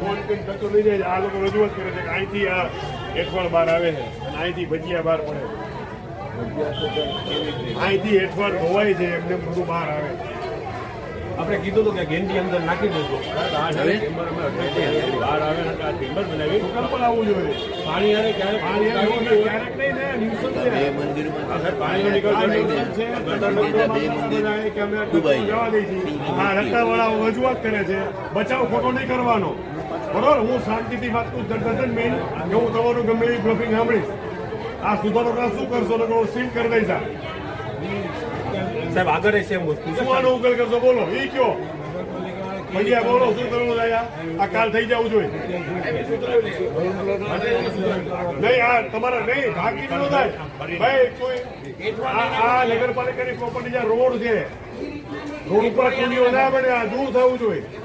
Phone કરીને કચરો લઈ જાય આ લોકો રજૂઆત કરે છે કે અહીંથી આ હેઠવાળ બહાર આવે છે. અને અહીંથી ભજીયા બહાર પડે છે. અહીંથી હેઠવાળ ધોવાય છે એમને બધું બહાર આવે છે. આપણે કીધું હતું કે ગેંડી અંદર નાખી દેજો. બહાર આવે અને આ ટેમ્બર બનાવી. આવવું જોઈએ. પાણી અને ક્યારેક પાણી રજૂઆત કરે છે બચાવ ખોટો નહીં કરવાનો. બરોબર? હું શાંતિથી વાત કરું મેન કે હું તમારું ગમે એવી બ્લોફિંગ સાંભળીશ. આ સુધારો શું કરશો? તો સીલ કરી દઈશ સાહેબ આગળ સેમ વસ્તુ. શું આનો ઉકેલ કરશો? બોલો. એ કયો? ભૈયા બોલો, શું કરવું થાય આ? કાલ થઈ જવું જોઈએ. નહીં, આ તમારા નહીં, બાકી ન થાય? ભાઈ, કોઈ આ આ નગરપાલિકાની પ્રોપર્ટી જ્યાં રોડ છે, રોડ ઉપર કુંડીઓ ના બને, આ દૂર થવું જોઈએ.